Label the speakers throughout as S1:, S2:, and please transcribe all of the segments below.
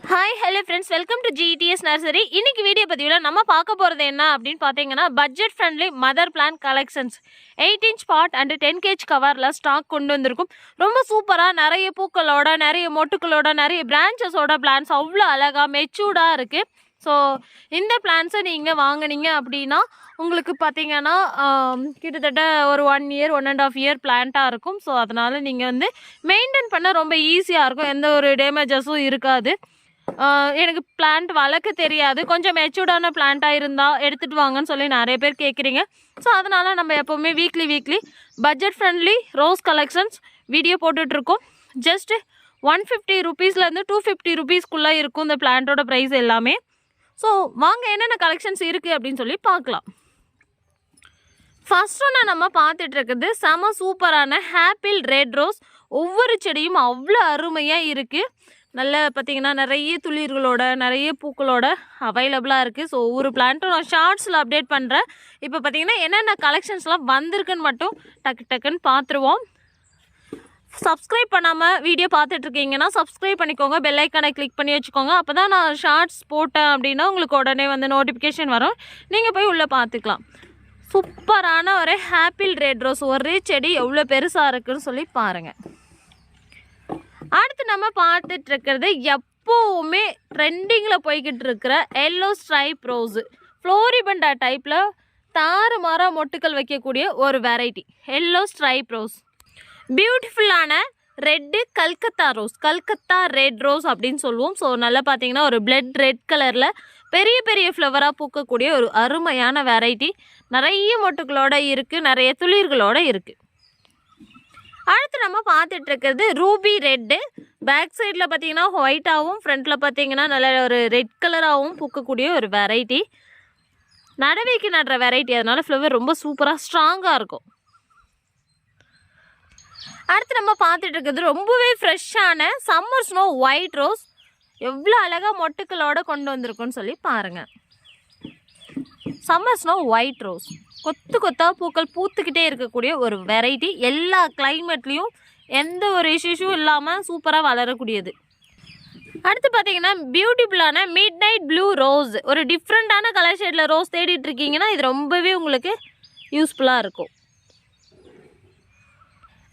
S1: Hi hello friends welcome to GTS nursery இன்னைக்கு video பதிவில் நம்ம பார்க்க போகிறது என்ன அப்படின்னு பார்த்தீங்கன்னா budget friendly mother plant collections eight inch pot and ten gauge கவரில் ஸ்டாக் கொண்டு வந்திருக்கும். ரொம்ப சூப்பராக நிறைய பூக்களோட நிறைய மொட்டுக்களோட நிறைய பிரான்ச்சஸோட பிளான்ஸ் அவ்வளோ அழகாக மெச்சூர்டாக இருக்குது ஸோ இந்த பிளான்ஸை நீங்கள் வாங்குனீங்க அப்படின்னா உங்களுக்கு பார்த்தீங்கன்னா கிட்டத்தட்ட ஒரு one year one and half year பிளான்ட்டாக இருக்கும். ஸோ அதனால் நீங்கள் வந்து மெயின்டைன் பண்ண ரொம்ப ஈஸியாக இருக்கும். எந்த ஒரு டேமேஜஸும் இருக்காது. எனக்கு பிளான்ட் வளர்க்க தெரியாது. கொஞ்சம் மெச்சூர்டான பிளான்ட்டாக இருந்தால் எடுத்துகிட்டு வாங்கன்னு சொல்லி நிறைய பேர் கேட்குறீங்க ஸோ அதனால் நம்ம எப்போவுமே weekly weekly budget friendly rose collections video போட்டுட்ருக்கோம் ஜஸ்ட்டு ஒன் ஃபிஃப்டி ருபீஸ்லேருந்து டூ ஃபிஃப்டி ருபீஸ்க்குள்ளே இருக்கும் இந்த பிளான்ட்டோட ப்ரைஸ் எல்லாமே. ஸோ வாங்க என்னென்ன கலெக்ஷன்ஸ் இருக்குது அப்படின்னு சொல்லி பார்க்கலாம். ஃபஸ்ட் ஒன்று நம்ம பார்த்துட்டு இருக்குது செம சூப்பரான ஹாப்பிள் ரெட் ரோஸ் ஒவ்வொரு செடியும் அவ்வளோ அருமையாக இருக்குது நல்ல பார்த்தீங்கன்னா நிறைய துளிர்களோட நிறைய பூக்களோட அவைலபிளாக இருக்குது ஸோ ஒவ்வொரு பிளான்ட்டும் நான் ஷார்ட்ஸில் அப்டேட் பண்ணுறேன் இப்போ பார்த்தீங்கன்னா என்னென்ன கலெக்ஷன்ஸ்லாம் வந்திருக்குன்னு மட்டும் டக்கு டக்குன்னு பார்த்துருவோம். சப்ஸ்கிரைப் பண்ணாமல் வீடியோ பார்த்துட்ருக்கீங்கன்னா சப்ஸ்கிரைப் பண்ணிக்கோங்க. பெல் ஐக்கானை கிளிக் பண்ணி வச்சுக்கோங்க. அப்போ தான் நான் ஷார்ட்ஸ் போட்டேன் அப்படின்னா உங்களுக்கு உடனே வந்து நோட்டிஃபிகேஷன் வரும். நீங்கள் போய் உள்ளே பார்த்துக்கலாம். சூப்பரான ஒரு ஹாப்பிள் ரெட் ரோஸ் ஒரே செடி எவ்வளோ பெருசாக இருக்குன்னு சொல்லி பாருங்கள் அடுத்து நம்ம பார்த்துட்டு இருக்கிறது எப்போவுமே ட்ரெண்டிங்கில் போய்கிட்டு இருக்கிற எல்லோ ஸ்ட்ரைப் ரோஸு ஃப்ளோரிபண்டா டைப்பில் தாறுமாறா மொட்டுக்கள் வைக்கக்கூடிய ஒரு வெரைட்டி எல்லோ ஸ்ட்ரைப் ரோஸ் பியூட்டிஃபுல்லான red Calcutta rose Calcutta red rose அப்படின்னு சொல்லுவோம். ஸோ நல்லா பார்த்தீங்கன்னா ஒரு பிளட் ரெட் கலரில் பெரிய பெரிய ஃப்ளவராக பூக்கக்கூடிய ஒரு அருமையான வெரைட்டி நிறைய மொட்டுகளோட இருக்குது நிறைய துளிர்களோடு இருக்குது அடுத்து நம்ம பார்த்துட்டு இருக்கிறது ரூபி ரெட்டு பேக் சைடில் பார்த்தீங்கன்னா ஒயிட்டாகவும் ஃப்ரண்ட்டில் பார்த்தீங்கன்னா நல்ல ஒரு ரெட் கலராகவும் பூக்கக்கூடிய ஒரு வெரைட்டி நடவைக்கு நடுற வெரைட்டி அதனால் ஃப்ளவர் ரொம்ப சூப்பராக ஸ்ட்ராங்காக இருக்கும். அடுத்து நம்ம பார்த்துட்டு இருக்கிறது ரொம்பவே ஃப்ரெஷ்ஷான சம்மர் ஸ்னோ ஒயிட் ரோஸ் எவ்வளோ அழகாக மொட்டுக்களோடு கொண்டு வந்திருக்குன்னு சொல்லி பாருங்கள் சம்மர் ஸ்னோ ஒயிட் ரோஸ் கொத்து கொத்தாக பூக்கள் பூத்துக்கிட்டே இருக்கக்கூடிய ஒரு வெரைட்டி எல்லா கிளைமேட்லேயும் எந்த ஒரு இஷ்யூஸும் இல்லாமல் சூப்பராக வளரக்கூடியது. அடுத்து பார்த்தீங்கன்னா பியூட்டிஃபுல்லான மிட் நைட் ப்ளூ ரோஸ் ஒரு டிஃப்ரெண்ட்டான கலர் ஷேடில் ரோஸ் தேடிட்டு இருக்கீங்கன்னா இது ரொம்பவே உங்களுக்கு யூஸ்ஃபுல்லாக இருக்கும்.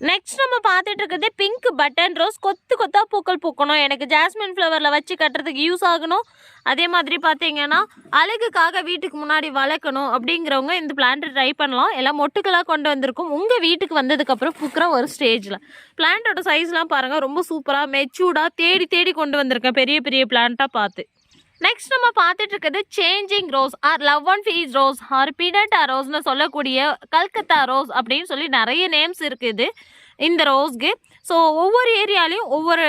S1: நெக்ஸ்ட் நம்ம பார்த்துட்டு இருக்கிறது பிங்க் பட்டன் ரோஸ் கொத்து கொத்தா பூக்கள் பூக்கணும். எனக்கு ஜாஸ்மின் ஃப்ளவரில் வச்சு கட்டுறதுக்கு யூஸ் ஆகணும். அதே மாதிரி பார்த்தீங்கன்னா அழகுக்காக வீட்டுக்கு முன்னாடி வளர்க்கணும் அப்படிங்கிறவங்க இந்த பிளான்ட்டை ட்ரை பண்ணலாம். எல்லாம் மொட்டுக்களாக கொண்டு வந்திருக்கும். உங்கள் வீட்டுக்கு வந்ததுக்கப்புறம் பூக்கிற ஒரு ஸ்டேஜில் பிளான்ட்டோட சைஸ்லாம் பாருங்கள் ரொம்ப சூப்பராக மெச்சூர்டாக தேடி தேடி கொண்டு வந்திருக்கேன். பெரிய பெரிய பிளான்ட்டாக பார்த்து. நெக்ஸ்ட் நம்ம பார்த்துட்டு இருக்கிறது changing rose or love one piece rose or பீனட்டா ரோஸ்னு சொல்லக்கூடிய கல்கத்தா ரோஸ் அப்படின்னு சொல்லி நிறைய நேம்ஸ் இருக்குது இந்த ரோஸ்க்கு ஸோ ஒவ்வொரு ஏரியாலையும் ஒவ்வொரு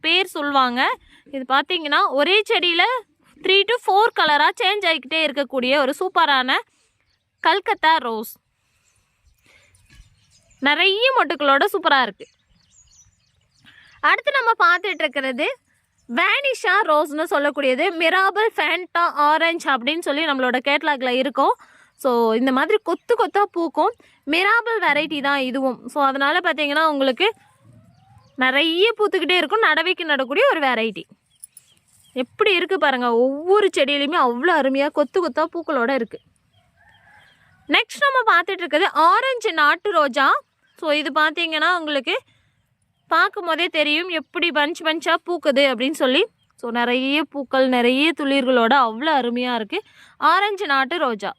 S1: பேர் சொல்லுவாங்க. இது பார்த்தீங்கன்னா ஒரே செடியில் த்ரீ டு ஃபோர் கலராக சேஞ்ச் ஆகிக்கிட்டே இருக்கக்கூடிய ஒரு சூப்பரான கல்கத்தா ரோஸ் நிறைய மொட்டுக்களோட சூப்பராக இருக்குது அடுத்து நம்ம பார்த்துட்டு இருக்கிறது வேனிஷா ரோஸ்னு சொல்லக்கூடியது. மிராபல் ஃபேண்டா ஆரஞ்சு அப்படின்னு சொல்லி நம்மளோட கேட்லாக்ல இருக்கும். ஸோ இந்த மாதிரி கொத்து கொத்தாக பூக்கும். மிராபல் வெரைட்டி தான் இதுவும். ஸோ அதனால் பார்த்தீங்கன்னா உங்களுக்கு நிறைய பூத்துக்கிட்டே இருக்கும். நடவைக்கு நடக்கூடிய ஒரு வெரைட்டி எப்படி இருக்குது பாருங்கள் ஒவ்வொரு செடியிலையுமே அவ்வளோ அருமையாக கொத்து கொத்தாக பூக்களோட இருக்குது நெக்ஸ்ட் நம்ம பார்த்துட்டு இருக்குது ஆரஞ்சு நாட்டு ரோஜா. ஸோ இது பார்த்தீங்கன்னா உங்களுக்கு பார்க்கும் போதே தெரியும் எப்படி பஞ்ச் பஞ்சாக பூக்குது அப்படின்னு சொல்லி. ஸோ நிறைய பூக்கள் நிறைய துளிர்களோட அவ்வளோ அருமையாக இருக்குது ஆரஞ்சு நாட்டு ரோஜா.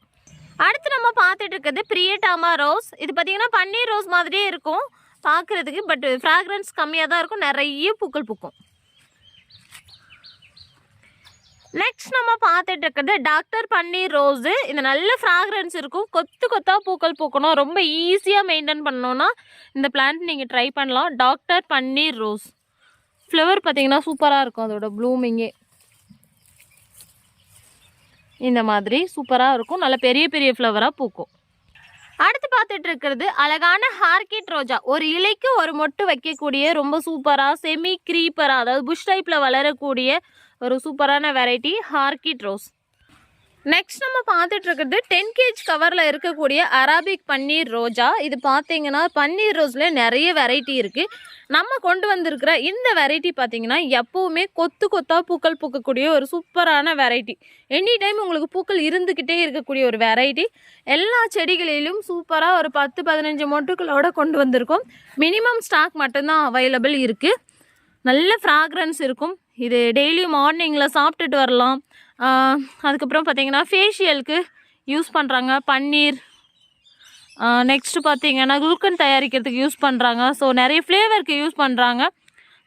S1: அடுத்து நம்ம பார்த்துட்டு இருக்கிறது பிரியட்டாமா ரோஸ். இது பார்த்தீங்கன்னா பன்னீர் ரோஸ் மாதிரியே இருக்கும். பார்க்குறதுக்கு பட் ஃப்ராக்ரன்ஸ் கம்மியாக தான் இருக்கும். நிறைய பூக்கள் பூக்கும். நெக்ஸ்ட் நம்ம பார்த்துட்டு இருக்கிறது டாக்டர் பன்னீர் ரோஸு இது நல்ல ஃப்ராக்ரன்ஸ் இருக்கும். கொத்து கொத்தாக பூக்கள் பூக்கணும். ரொம்ப ஈஸியாக மெயின்டைன் பண்ணோன்னா இந்த பிளான்ட் நீங்கள் ட்ரை பண்ணலாம். டாக்டர் பன்னீர் ரோஸ் ஃப்ளவர் பார்த்தீங்கன்னா சூப்பராக இருக்கும். அதோட ப்ளூமிங்கே இந்த மாதிரி சூப்பராக இருக்கும். நல்ல பெரிய பெரிய ஃப்ளவராக பூக்கும். அடுத்து பார்த்துட்டு இருக்கிறது அழகான ஹார்கிட் ரோஜா ஒரு இலைக்கு ஒரு மொட்டு வைக்கக்கூடிய ரொம்ப சூப்பராக செமி க்ரீப்பராக அதாவது புஷ் டைப்பில் வளரக்கூடிய ஒரு சூப்பரான வெரைட்டி ஹார்கிட் ரோஸ். நெக்ஸ்ட் நம்ம பார்த்துட்டு இருக்கிறது டென் கேஜ் கவரில் இருக்கக்கூடிய அராபிக் பன்னீர் ரோஜா. இது பார்த்தீங்கன்னா பன்னீர் ரோஸில் நிறைய வெரைட்டி இருக்குது நம்ம கொண்டு வந்திருக்கிற இந்த வெரைட்டி பார்த்தீங்கன்னா எப்போவுமே கொத்து கொத்தாக பூக்கள் பூக்கக்கூடிய ஒரு சூப்பரான வெரைட்டி எனி டைம் உங்களுக்கு பூக்கள் இருந்துக்கிட்டே இருக்கக்கூடிய ஒரு வெரைட்டி எல்லா செடிகளிலும் சூப்பராக ஒரு பத்து பதினஞ்சு மொட்டுக்களோடு கொண்டு வந்திருக்கோம். மினிமம் ஸ்டாக் மட்டும்தான் அவைலபிள் இருக்குது நல்ல ஃப்ராக்ரன்ஸ் இருக்கும். இது டெய்லி மார்னிங்கில் சாப்பிட்டுட்டு வரலாம். அதுக்கப்புறம் பார்த்தீங்கன்னா ஃபேஷியலுக்கு யூஸ் பண்ணுறாங்க பன்னீர் நெக்ஸ்ட்டு பார்த்தீங்கன்னா குல்கன் தயாரிக்கிறதுக்கு யூஸ் பண்ணுறாங்க ஸோ நிறைய ஃப்ளேவருக்கு யூஸ் பண்ணுறாங்க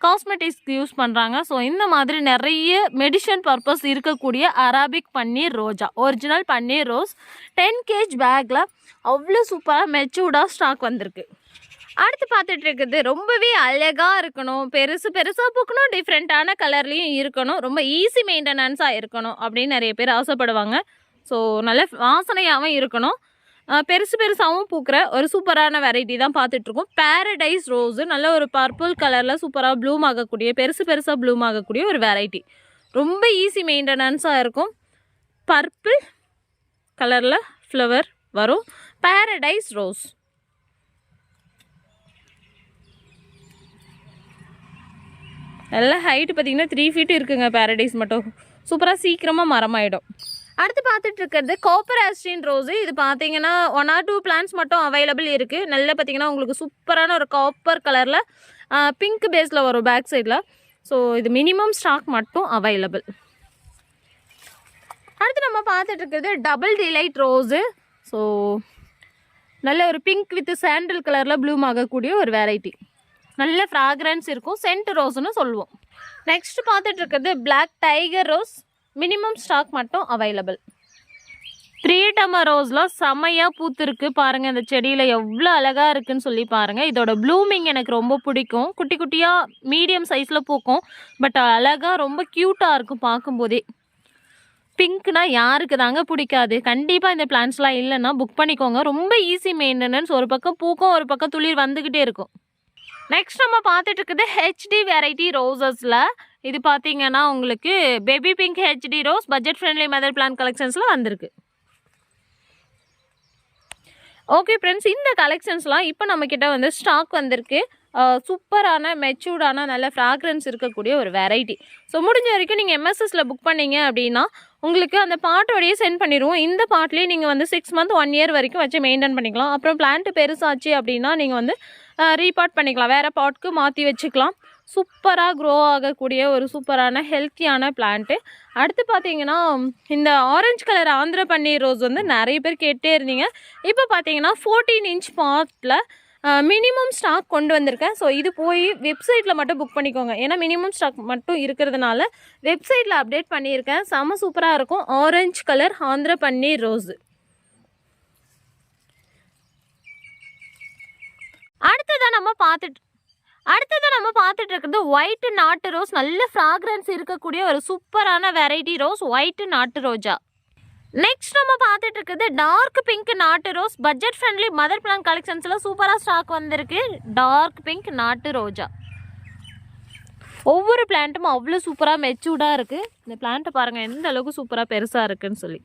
S1: காஸ்மெட்டிக்ஸ்க்கு யூஸ் பண்ணுறாங்க ஸோ இந்த மாதிரி நிறைய மெடிசன் பர்பஸ் இருக்கக்கூடிய அராபிக் பன்னீர் ரோஜா ஒரிஜினல் பன்னீர் ரோஸ் டென் கேஜ் பேக்கில் அவ்வளோ சூப்பராக மெச்சூர்டாக ஸ்டாக் வந்திருக்கு. அடுத்து பார்த்துட்டு இருக்குது ரொம்பவே அழகாக இருக்கணும் பெருசு பெருசாக பூக்கணும் டிஃப்ரெண்ட்டான கலர்லேயும் இருக்கணும் ரொம்ப ஈஸி மெயின்டெனன்ஸாக இருக்கணும் அப்படின்னு நிறைய பேர் ஆசைப்படுவாங்க. ஸோ நல்ல வாசனையாகவும் இருக்கணும். பெருசு பெருசாகவும் பூக்கிற ஒரு சூப்பரான வெரைட்டி தான் பார்த்துட்ருக்கோம். பேரடைஸ் ரோஸு நல்ல ஒரு பர்பிள் கலரில் சூப்பராக ப்ளூம் ஆகக்கூடிய பெருசு பெருசாக ப்ளூம் ஆகக்கூடிய ஒரு வெரைட்டி ரொம்ப ஈஸி மெயின்டெனன்ஸாக இருக்கும். பர்பிள் கலரில் ஃப்ளவர் வரும். பேரடைஸ் ரோஸ் நல்லா ஹைட்டு பார்த்தீங்கன்னா த்ரீ ஃபீட் இருக்குங்க பேரடைஸ் மட்டும். சூப்பராக சீக்கிரமாக மரமாயிடும். அடுத்து பார்த்துட்டு இருக்கிறது காப்பர் ஆஸ்டின் ரோஸு இது பார்த்தீங்கன்னா ஒன் ஆர் டூ பிளான்ஸ் மட்டும் அவைலபிள் இருக்குது நல்லா பார்த்தீங்கன்னா உங்களுக்கு சூப்பரான ஒரு காப்பர் கலரில் பிங்க் பேஸில் வரும் பேக் சைடில் ஸோ இது மினிமம் ஸ்டாக் மட்டும் அவைலபிள் அடுத்து நம்ம பார்த்துட்டு இருக்கிறது டபுள் டிலைட் ரோஸு ஸோ நல்ல ஒரு பிங்க் வித் சாண்டில் கலரில் ப்ளூம் ஆகக்கூடிய ஒரு வெரைட்டி நல்ல ஃப்ராக்ரன்ஸ் இருக்கும். சென்ட் ரோஸ்னு சொல்லுவோம். நெக்ஸ்ட் பார்த்துட்டு இருக்கிறது black tiger rose minimum stock மட்டும் அவைலபிள் த்ரீடம ரோஸ்லாம் செமையாக பூத்துருக்கு. பாருங்கள் இந்த செடியில் எவ்வளோ அழகாக இருக்குதுன்னு சொல்லி பாருங்கள் இதோட ப்ளூமிங் எனக்கு ரொம்ப பிடிக்கும். குட்டி குட்டியாக மீடியம் சைஸில் பூக்கும். பட் அழகாக ரொம்ப க்யூட்டாக இருக்கும் பார்க்கும்போதே. பிங்க்னா யாருக்கு தாங்க பிடிக்காது. கண்டிப்பாக இந்த பிளான்ஸ்லாம் இல்லைன்னா புக் பண்ணிக்கோங்க. ரொம்ப ஈஸி மெயின்டெனன்ஸ் ஒரு பக்கம் பூக்கும் ஒரு பக்கம் துளிர் வந்துக்கிட்டே இருக்கும். நெக்ஸ்ட் நம்ம பார்த்துட்டு இருக்குது ஹெச்டி வெரைட்டி ரோசஸில் இது பார்த்தீங்கன்னா உங்களுக்கு baby pink HD rose budget friendly mother plant கலெக்ஷன்ஸில் வந்திருக்கு. ஓகே ஃப்ரெண்ட்ஸ் இந்த கலெக்ஷன்ஸ்லாம் இப்போ நம்மக்கிட்ட வந்து ஸ்டாக் வந்திருக்கு. சூப்பரான மெச்சூர்டான நல்ல ஃப்ராக்ரன்ஸ் இருக்கக்கூடிய ஒரு வெரைட்டி ஸோ முடிஞ்ச வரைக்கும் நீங்கள் எம்எஸ்எஸில் புக் பண்ணீங்க அப்படின்னா உங்களுக்கு அந்த பாட்டோடையே சென்ட் பண்ணிடுவோம். இந்த பாட்டிலே நீங்கள் வந்து சிக்ஸ் மந்த் ஒன் இயர் வரைக்கும் வச்சு மெயின்டைன் பண்ணிக்கலாம். அப்புறம் பிளான்ட் பெருசாச்சு அப்படின்னா நீங்கள் வந்து ரீபாட் பண்ணிக்கலாம். வேறு பாட்க்கு மாற்றி வச்சுக்கலாம். சூப்பராக க்ரோ ஆகக்கூடிய ஒரு சூப்பரான ஹெல்த்தியான பிளான்ட்டு அடுத்து பார்த்தீங்கன்னா இந்த ஆரஞ்சு கலர் ஆந்திர பன்னீர் ரோஸ் வந்து நிறைய பேர் கேட்டே இருந்தீங்க. இப்போ பார்த்தீங்கன்னா fourteen inch bottle minimum stock கொண்டு வந்திருக்கேன். ஸோ இது போய் வெப்சைட்டில் மட்டும் புக் பண்ணிக்கோங்க. ஏன்னா மினிமம் ஸ்டாக் மட்டும் இருக்கிறதுனால வெப்சைட்டில் அப்டேட் பண்ணியிருக்கேன். செம சூப்பராக இருக்கும். ஆரஞ்சு கலர் ஆந்திர பன்னீர் ரோஸு அடுத்ததான் நம்ம பார்த்துட்டு அடுத்ததான் நம்ம பார்த்துட்டு இருக்கிறது ஒயிட் நாட்டு ரோஸ் நல்ல ஃப்ராக்ரன்ஸ் இருக்கக்கூடிய ஒரு சூப்பரான வெரைட்டி ரோஸ் ஒயிட் நாட்டு ரோஜா. நெக்ஸ்ட் நம்ம பார்த்துட்டு இருக்கிறது டார்க் பிங்க் நாட்டு rose budget friendly mother plant கலெக்ஷன்ஸில் சூப்பராக ஸ்டாக் வந்திருக்கு. டார்க் பிங்க் நாட்டு ரோஜா. ஒவ்வொரு பிளான்ட்டும் அவ்வளோ சூப்பராக மெச்சூர்டாக இருக்குது இந்த பிளான்ட்டை பாருங்கள் எந்த அளவுக்கு சூப்பராக பெருசாக இருக்குன்னு சொல்லி.